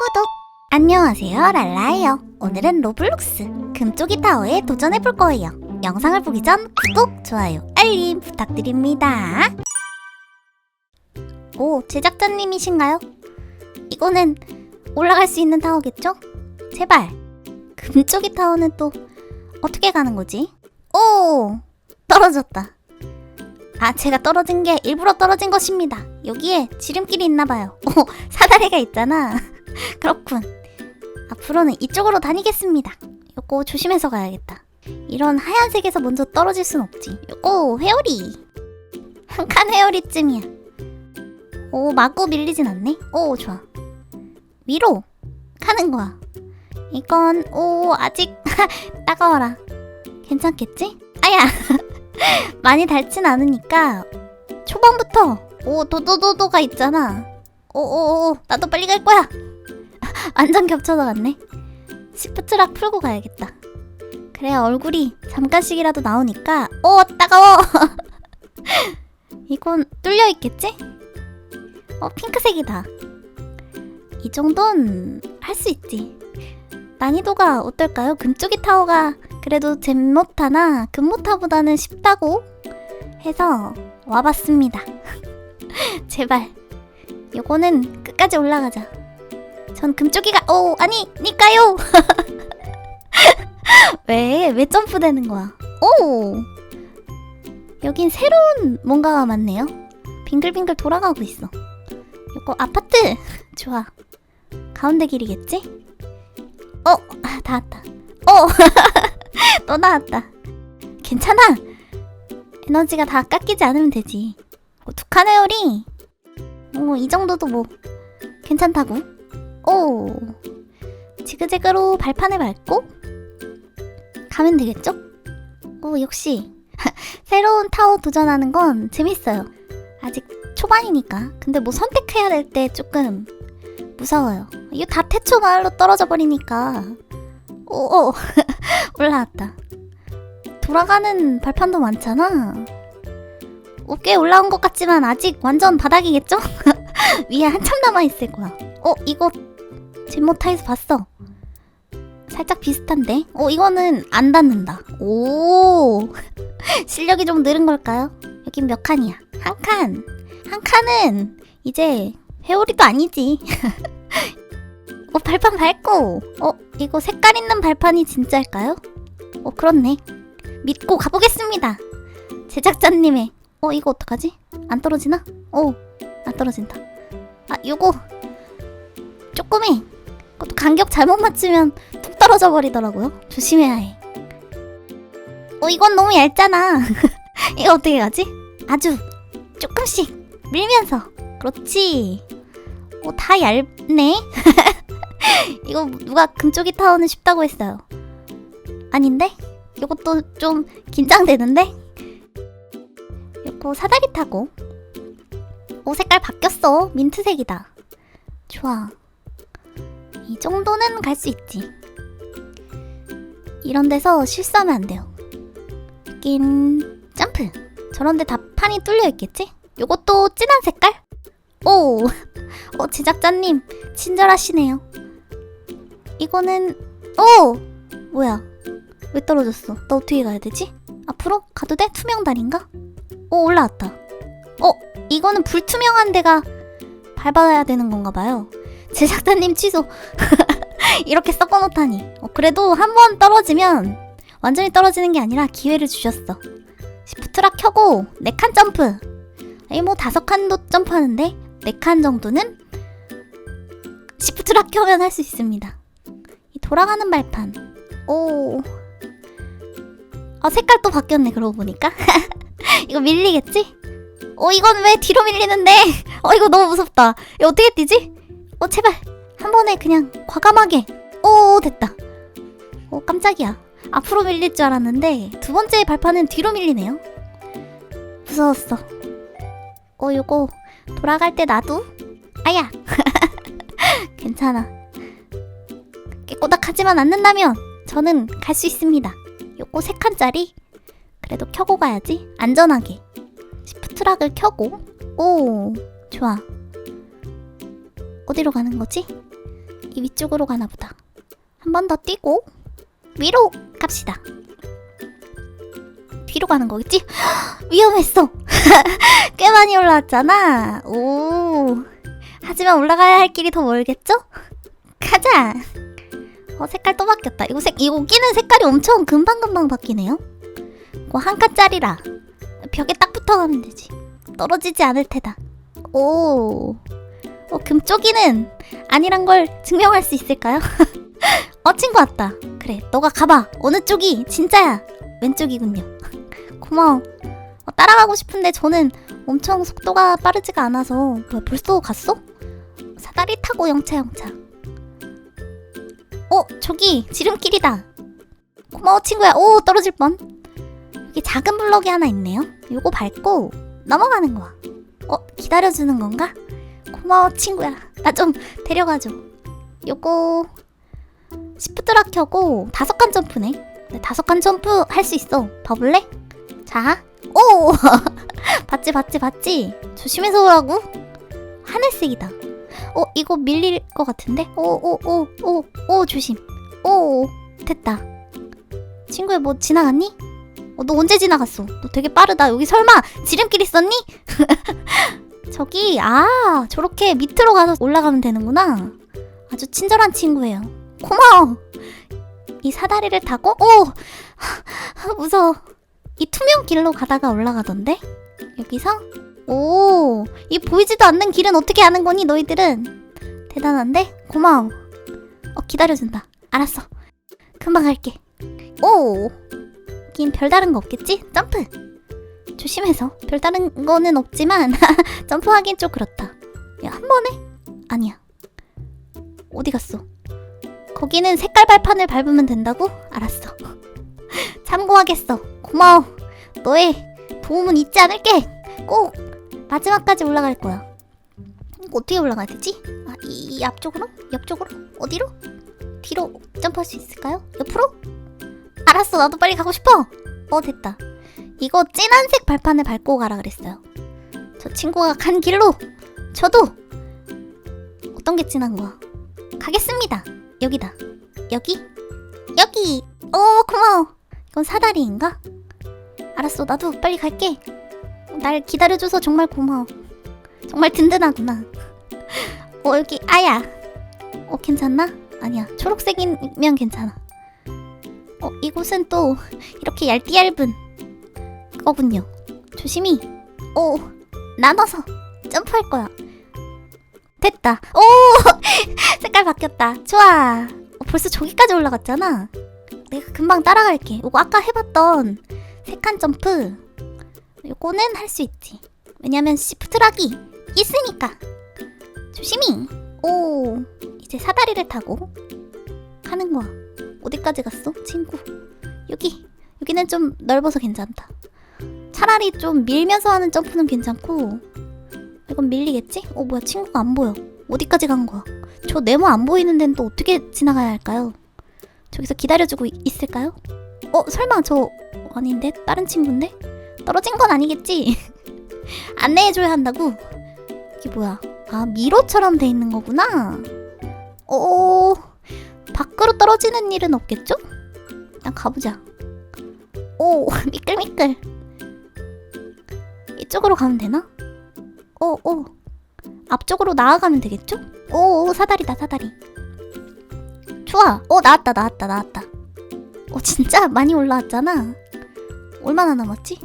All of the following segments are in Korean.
구독! 안녕하세요, 랄라예요. 오늘은 로블록스 금쪽이 타워에 도전해볼 거예요. 영상을 보기 전 구독, 좋아요, 알림 부탁드립니다. 오, 제작자님이신가요? 이거는 올라갈 수 있는 타워겠죠? 제발. 금쪽이 타워는 또 어떻게 가는 거지? 오! 떨어졌다. 아, 제가 떨어진 게 일부러 떨어진 것입니다. 여기에 지름길이 있나 봐요. 오, 사다리가 있잖아. 그렇군. 앞으로는 이쪽으로 다니겠습니다. 요거 조심해서 가야겠다. 이런 하얀색에서 먼저 떨어질 순 없지. 요거 회오리. 한 칸 회오리쯤이야. 오, 마구 밀리진 않네. 오, 좋아. 위로 가는 거야. 이건 오, 아직 따가워라. 괜찮겠지? 아야. 많이 닳진 않으니까 초반부터 오 도도도도가 있잖아. 오오오 나도 빨리 갈 거야. 완전 겹쳐서 갔네. 시프트락 풀고 가야겠다. 그래 얼굴이 잠깐씩이라도 나오니까 오 따가워. 이건 뚫려 있겠지? 어 핑크색이다. 이 정도는 할 수 있지. 난이도가 어떨까요? 금쪽이 타워가 그래도 잼모타나 금모타보다는 쉽다고 해서 와봤습니다. 제발 요거는 끝까지 올라가자. 전 금쪽이가 오 아니 니까요. 왜 왜 점프되는 거야? 오 여긴 새로운 뭔가가 많네요. 빙글빙글 돌아가고 있어. 요거 아파트 좋아. 가운데 길이겠지? 어 아, 닿았다. 어 또 나왔다. 괜찮아. 에너지가 다 깎이지 않으면 되지. 어, 두칸 회오리. 어, 이 정도도 뭐 괜찮다고. 오. 지그재그로 발판을 밟고 가면 되겠죠? 오, 역시 새로운 타워 도전하는 건 재밌어요. 아직 초반이니까. 근데 뭐 선택해야 될 때 조금 무서워요. 이거 다 태초 마을로 떨어져 버리니까. 오, 올라왔다. 돌아가는 발판도 많잖아. 어, 꽤 올라온 것 같지만 아직 완전 바닥이겠죠? 위에 한참 남아있을 거야. 어, 이거 제모타에서 봤어. 살짝 비슷한데? 어, 이거는 안 닿는다. 오, 실력이 좀 늘은 걸까요? 여긴 몇 칸이야? 한 칸. 한 칸은 이제 회오리도 아니지. 어, 발판 밟고. 어, 이거 색깔 있는 발판이 진짜일까요? 어, 그렇네. 믿고 가보겠습니다. 제작자님의. 어, 이거 어떡하지? 안 떨어지나? 어, 안 떨어진다. 아, 요거. 쪼꼬미. 그것도 간격 잘못 맞추면 툭 떨어져 버리더라고요. 조심해야 해. 어, 이건 너무 얇잖아. 이거 어떻게 가지? 아주 조금씩 밀면서. 그렇지. 어, 다 얇네. 이거 누가 금쪽이 타워는 쉽다고 했어요. 아닌데? 이것도 좀 긴장되는데? 이거 사다리 타고. 오, 색깔 바뀌었어. 민트색이다. 좋아. 이 정도는 갈 수 있지. 이런 데서 실수하면 안 돼요. 낀 점프. 저런데 다 판이 뚫려 있겠지? 요것도 진한 색깔? 오, 어 제작자님 친절하시네요. 이거는 오 뭐야? 왜 떨어졌어? 나 어떻게 가야 되지? 앞으로 가도 돼? 투명 다리인가? 오 올라왔다. 어 이거는 불투명한 데가 밟아야 되는 건가 봐요. 제작자님 취소. 이렇게 섞어놓다니. 어, 그래도 한 번 떨어지면 완전히 떨어지는 게 아니라 기회를 주셨어. 시프트락 켜고 네 칸 점프. 아니 뭐 다섯 칸도 점프하는데 네 칸 정도는 시프트락 켜면 할 수 있습니다. 이 돌아가는 발판. 오. 어 색깔 또 바뀌었네 그러고 보니까. 이거 밀리겠지? 어 이건 왜 뒤로 밀리는데? 어 이거 너무 무섭다. 이거 어떻게 뛰지? 어 제발 한 번에 그냥 과감하게. 오 됐다. 오 깜짝이야. 앞으로 밀릴 줄 알았는데 두 번째 발판은 뒤로 밀리네요. 무서웠어. 어 요거 돌아갈 때 놔도 아야 괜찮아. 깨꼬닥하지만 않는다면 저는 갈 수 있습니다. 요거 세 칸짜리 그래도 켜고 가야지 안전하게. 시프트락을 켜고 오 좋아. 어디로 가는 거지? 이 위쪽으로 가나 보다. 한 번 더 뛰고 위로 갑시다. 뒤로 가는 거겠지? 위험했어. 꽤 많이 올라왔잖아. 오. 하지만 올라가야 할 길이 더 멀겠죠? 가자. 어 색깔 또 바뀌었다. 이거 색 이거 끼는 색깔이 엄청 금방 금방 바뀌네요. 이거 한 칸짜리라 벽에 딱 붙어가면 되지. 떨어지지 않을 테다. 오. 어 금쪽이는 아니란 걸 증명할 수 있을까요? 어 친구 왔다. 그래 너가 가봐. 어느 쪽이 진짜야. 왼쪽이군요. 고마워. 어, 따라가고 싶은데 저는 엄청 속도가 빠르지가 않아서 뭐야 벌써 갔어? 사다리 타고 영차 영차. 어 저기 지름길이다. 고마워 친구야. 오 떨어질 뻔. 여기 작은 블럭이 하나 있네요. 요거 밟고 넘어가는 거야. 어 기다려주는 건가? 고마워 친구야. 나 좀 데려가줘. 요거 시프트라 켜고 다섯 칸 점프네. 네, 다섯 칸 점프 할 수 있어. 봐볼래? 자, 오! 봤지, 봤지, 봤지? 조심해서 오라고? 하늘색이다. 어, 이거 밀릴 것 같은데? 오, 오, 오, 오, 오, 조심. 오, 됐다. 친구야, 뭐 지나갔니? 어, 너 언제 지나갔어? 너 되게 빠르다. 여기 설마 지름길 있었니? 저기, 아, 저렇게 밑으로 가서 올라가면 되는구나. 아주 친절한 친구예요. 고마워. 이 사다리를 타고, 오! 아, 무서워. 이 투명 길로 가다가 올라가던데? 여기서 오, 이 보이지도 않는 길은 어떻게 아는 거니 너희들은? 대단한데? 고마워. 어, 기다려준다. 알았어. 금방 갈게. 오, 여긴 별다른 거 없겠지? 점프. 조심해서. 별다른 거는 없지만 점프하긴 좀 그렇다. 야, 한 번에? 아니야. 어디 갔어? 거기는 색깔 발판을 밟으면 된다고? 알았어. 참고하겠어. 고마워. 너의 도움은 잊지 않을게. 꼭 마지막까지 올라갈 거야. 어떻게 올라가야 되지? 아, 이, 이 앞쪽으로? 옆쪽으로? 어디로? 뒤로 점프할 수 있을까요? 옆으로? 알았어. 나도 빨리 가고 싶어. 어, 됐다. 이거 진한색 발판을 밟고 가라 그랬어요. 저 친구가 간 길로 저도 어떤 게 진한 거야? 가겠습니다. 여기다. 여기? 여기. 오, 고마워. 이건 사다리인가? 알았어, 나도 빨리 갈게. 날 기다려줘서 정말 고마워. 정말 든든하구나. 어, 여기, 아야. 어, 괜찮나? 아니야. 초록색이면 괜찮아. 어, 이곳은 또 이렇게 얇디 얇은 거군요. 조심히. 오, 나눠서 점프할 거야. 됐다. 오! 색깔 바뀌었다. 좋아. 어, 벌써 저기까지 올라갔잖아. 내가 금방 따라갈게. 이거 아까 해봤던 세칸 점프. 요거는 할 수 있지. 왜냐면 시프트락이 있으니까. 조심히. 오, 이제 사다리를 타고 가는 거야. 어디까지 갔어, 친구? 여기. 여기는 좀 넓어서 괜찮다. 차라리 좀 밀면서 하는 점프는 괜찮고. 이건 밀리겠지? 어, 뭐야, 친구가 안 보여. 어디까지 간 거야? 저 네모 안 보이는 데는 또 어떻게 지나가야 할까요? 저기서 기다려주고 이- 있을까요? 어, 설마 저 아닌데? 다른 친구인데? 떨어진 건 아니겠지? 안내해줘야 한다고? 이게 뭐야? 아, 미로처럼 돼 있는 거구나? 오, 밖으로 떨어지는 일은 없겠죠? 일단 가보자. 오, 미끌미끌. 이쪽으로 가면 되나? 오, 오. 앞쪽으로 나아가면 되겠죠? 오, 오 사다리다, 사다리. 좋아. 어, 나왔다, 나왔다, 나왔다. 어, 진짜 많이 올라왔잖아. 얼마나 남았지?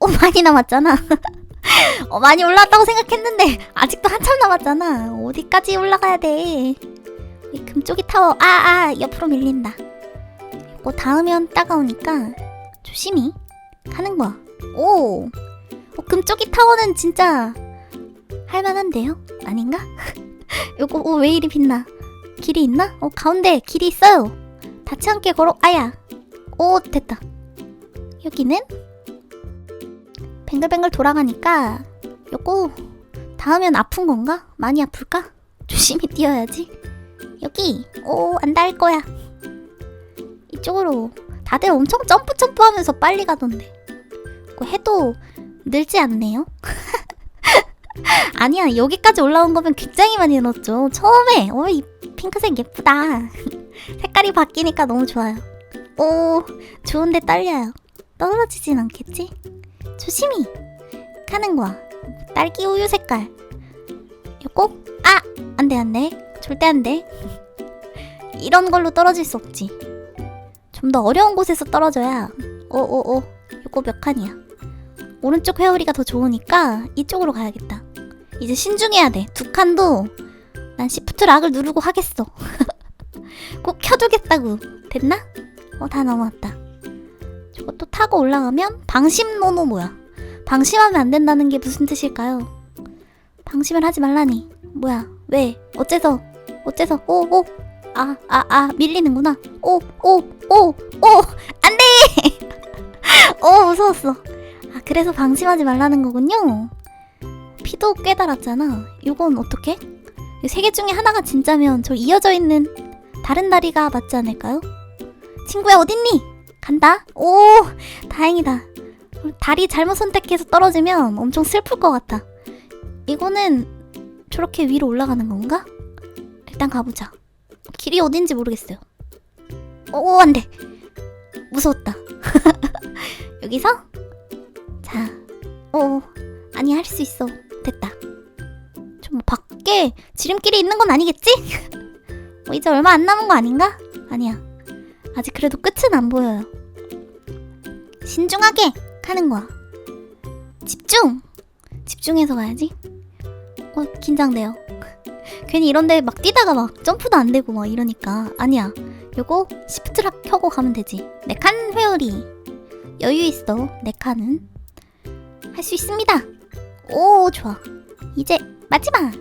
어, 많이 남았잖아. 어, 많이 올라왔다고 생각했는데, 아직도 한참 남았잖아. 어디까지 올라가야 돼? 이 금쪽이 타워, 아, 아, 옆으로 밀린다. 이거 닿으면 따가우니까, 조심히 가는 거야. 오! 어, 금쪽이 타워는 진짜, 할만한데요? 아닌가? 요거, 어, 왜 이리 빛나? 길이 있나? 어, 가운데 길이 있어요. 닿지 않게 걸어, 아야. 오, 됐다. 여기는 뱅글뱅글 돌아가니까 요거 닿으면 아픈 건가? 많이 아플까? 조심히 뛰어야지. 여기, 오, 안 닿을 거야. 이쪽으로 다들 엄청 점프 점프 하면서 빨리 가던데. 그거 해도 늘지 않네요. 아니야, 여기까지 올라온 거면 굉장히 많이 늘었죠. 처음에, 어, 이 핑크색 예쁘다. 색깔이 바뀌니까 너무 좋아요. 오, 좋은데 떨려요. 떨어지진 않겠지? 조심히 가는 거야. 딸기 우유 색깔. 요거? 아! 안 돼, 안 돼. 절대 안 돼. 이런 걸로 떨어질 수 없지. 좀 더 어려운 곳에서 떨어져야. 오오오. 요거 몇 칸이야? 오른쪽 회오리가 더 좋으니까 이쪽으로 가야겠다. 이제 신중해야 돼. 두 칸도 난 시프트 락을 누르고 하겠어. 꼭 켜두겠다고. 됐나? 어, 다 넘어왔다. 또 타고 올라가면 방심노노 뭐야? 방심하면 안 된다는 게 무슨 뜻일까요? 방심을 하지 말라니. 뭐야? 왜? 어째서? 어째서? 오, 오. 아, 아, 아, 밀리는구나. 오, 오, 오, 오. 안 돼! 오, 무서웠어. 아, 그래서 방심하지 말라는 거군요. 피도 깨달았잖아. 이건 어떻게? 세 개 중에 하나가 진짜면 저 이어져 있는 다른 다리가 맞지 않을까요? 친구야 어딨니? 간다. 오 다행이다. 다리 잘못 선택해서 떨어지면 엄청 슬플 것 같아. 이거는 저렇게 위로 올라가는 건가? 일단 가보자. 길이 어딘지 모르겠어요. 오 안 돼. 무서웠다. 여기서 자, 오 아니 할 수 있어. 됐다. 좀 밖에 지름길이 있는 건 아니겠지? 어, 이제 얼마 안 남은 거 아닌가? 아니야. 아직 그래도 끝은 안 보여요. 신중하게 가는 거야. 집중! 집중해서 가야지. 어, 긴장돼요. 괜히 이런데 막 뛰다가 막 점프도 안 되고 막 이러니까. 아니야. 요거 시프트락 켜고 가면 되지. 네칸 회오리. 여유 있어. 네 칸은. 할 수 있습니다. 오, 좋아. 이제 마지막!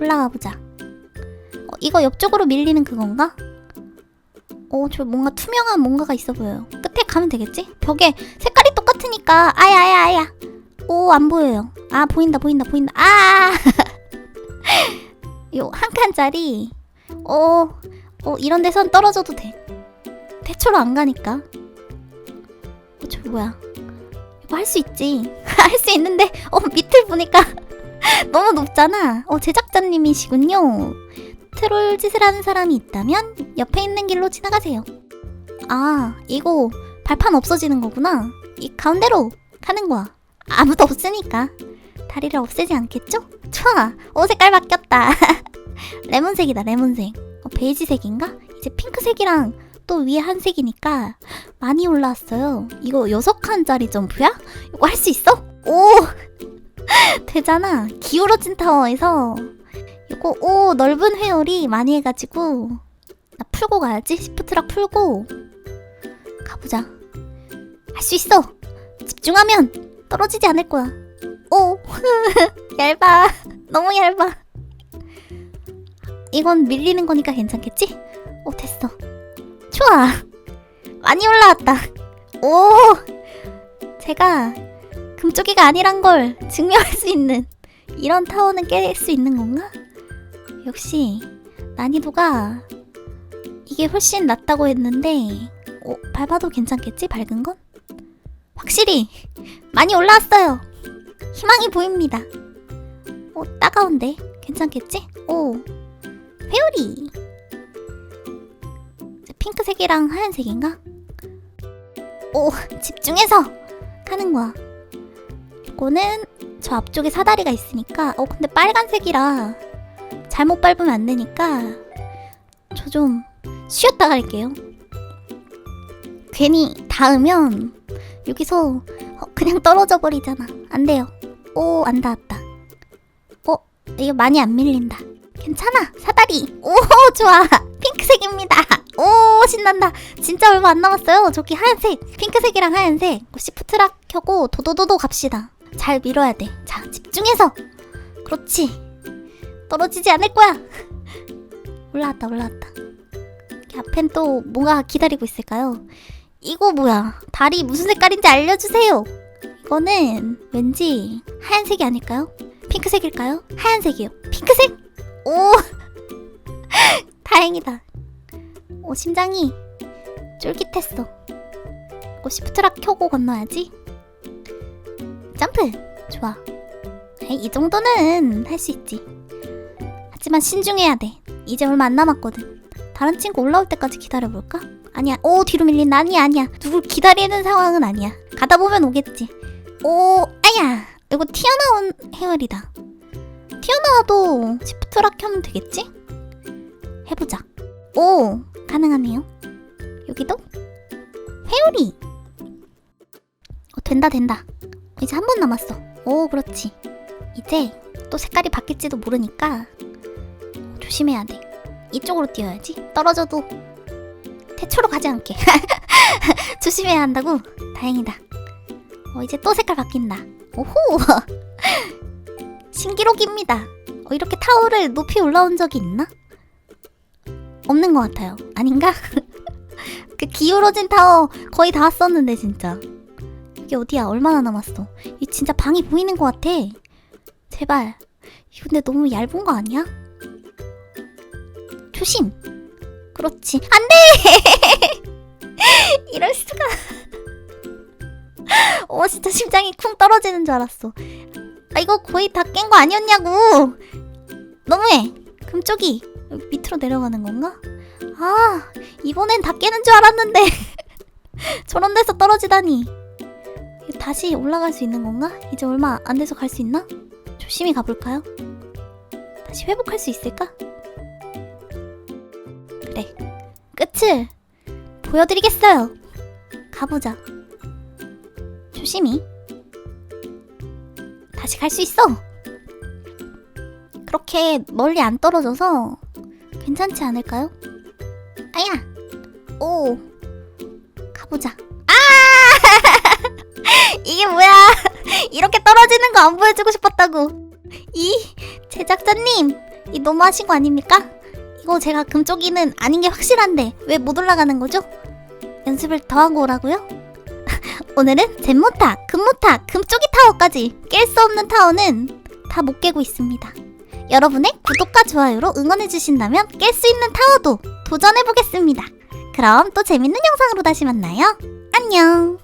올라가 보자. 어, 이거 옆쪽으로 밀리는 그건가? 어, 저 뭔가 투명한 뭔가가 있어 보여요. 끝에 가면 되겠지? 벽에 색깔이 똑같으니까 아야 아야 아야. 오, 안 보여요. 아, 보인다 보인다 보인다. 아! 요 한 칸짜리. 어, 어 이런 데선 떨어져도 돼. 대초로 안 가니까. 어, 저 뭐야? 이거 할 수 있지. 할 수 있는데 어 밑을 보니까 너무 높잖아. 어 제작자님이시군요. 트롤 짓을 하는 사람이 있다면 옆에 있는 길로 지나가세요. 아, 이거 발판 없어지는 거구나. 이 가운데로 가는 거야. 아무도 없으니까. 다리를 없애지 않겠죠? 좋아. 오, 색깔 바뀌었다. 레몬색이다, 레몬색. 어, 베이지색인가? 이제 핑크색이랑 또 위에 한 색이니까 많이 올라왔어요. 이거 여섯 칸짜리 점프야? 이거 할 수 있어? 오! 되잖아. 기울어진 타워에서 이거 오 넓은 회오리 많이 해가지고 나 풀고 가야지 시프트락 풀고 가보자 할 수 있어 집중하면 떨어지지 않을 거야 오 얇아 너무 얇아 이건 밀리는 거니까 괜찮겠지? 오 됐어 좋아 많이 올라왔다 오 제가 금쪽이가 아니란 걸 증명할 수 있는 이런 타워는 깰 수 있는 건가? 역시 난이도가 이게 훨씬 낫다고 했는데 어, 밟아도 괜찮겠지? 밝은 건? 확실히 많이 올라왔어요. 희망이 보입니다. 어, 따가운데 괜찮겠지? 오, 회오리. 핑크색이랑 하얀색인가? 오, 집중해서 가는 거야. 이거는 저 앞쪽에 사다리가 있으니까 어 근데 빨간색이라 잘못 밟으면 안 되니까 저 좀 쉬었다 갈게요. 괜히 닿으면 여기서 어, 그냥 떨어져 버리잖아. 안 돼요. 오, 안 닿았다. 어, 이거 많이 안 밀린다. 괜찮아. 사다리. 오, 좋아. 핑크색입니다. 오, 신난다. 진짜 얼마 안 남았어요. 저기 하얀색. 핑크색이랑 하얀색. 시프트락 켜고 도도도도 갑시다. 잘 밀어야 돼. 자, 집중해서. 그렇지. 떨어지지 않을 거야. 올라왔다, 올라왔다. 앞엔 또 뭐가 기다리고 있을까요? 이거 뭐야? 다리 무슨 색깔인지 알려주세요. 이거는 왠지 하얀색이 아닐까요? 핑크색일까요? 하얀색이요. 핑크색? 오! 다행이다. 오, 심장이 쫄깃했어. 이거 시프트락 켜고 건너야지. 점프! 좋아. 에이, 이 정도는 할 수 있지. 하지만 신중해야 돼. 이제 얼마 안 남았거든. 다른 친구 올라올 때까지 기다려볼까? 아니야. 오, 뒤로 밀린다. 아니야, 아니야. 누굴 기다리는 상황은 아니야. 가다 보면 오겠지. 오, 아야. 이거 튀어나온 헤어리다. 튀어나와도 시프트락 켜면 되겠지? 해보자. 오, 가능하네요. 여기도? 회오리. 어, 된다, 된다. 이제 한 번 남았어. 오, 그렇지. 이제 또 색깔이 바뀔지도 모르니까 조심해야 돼. 이쪽으로 뛰어야지. 떨어져도 태초로 가지 않게. 조심해야 한다고? 다행이다. 어, 이제 또 색깔 바뀐다. 오호! 신기록입니다. 어, 이렇게 타워를 높이 올라온 적이 있나? 없는 것 같아요. 아닌가? 그 기울어진 타워 거의 다 왔었는데 진짜. 이게 어디야? 얼마나 남았어? 이 진짜 방이 보이는 것 같아. 제발. 근데 너무 얇은 거 아니야? 조심. 그렇지. 안 돼! 이럴 수가. 어, 진짜 심장이 쿵 떨어지는 줄 알았어. 아, 이거 거의 다 깬 거 아니었냐고! 너무해! 금쪽이 여기 밑으로 내려가는 건가? 아, 이번엔 다 깨는 줄 알았는데. 저런 데서 떨어지다니. 다시 올라갈 수 있는 건가? 이제 얼마 안 돼서 갈 수 있나? 조심히 가볼까요? 다시 회복할 수 있을까? 그래. 끝을 보여드리겠어요. 가보자. 조심히. 다시 갈 수 있어. 그렇게 멀리 안 떨어져서 괜찮지 않을까요? 아야. 오. 가보자. 아! 이게 뭐야? 이렇게 떨어지는 거 안 보여주고 싶었다고. 이 제작자님, 이 너무하신 거 아닙니까? 이거 제가 금쪽이는 아닌 게 확실한데 왜 못 올라가는 거죠? 연습을 더 하고 오라고요? 오늘은 잼모타, 금모타, 금쪽이 타워까지 깰 수 없는 타워는 다 못 깨고 있습니다. 여러분의 구독과 좋아요로 응원해주신다면 깰 수 있는 타워도 도전해보겠습니다. 그럼 또 재밌는 영상으로 다시 만나요. 안녕!